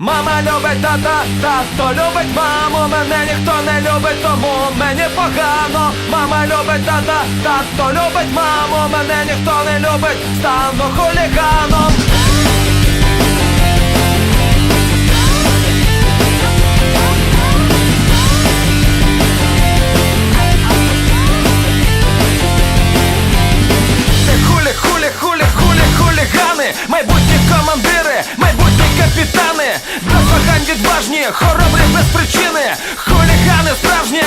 Мама любить тата, тато любить маму, мене ніхто не любить, тому мені погано. Мама любить тата, тато любить маму, мене ніхто не любить, стану хуліганом. Відважні, хоробрі без причини, хулігани справжні,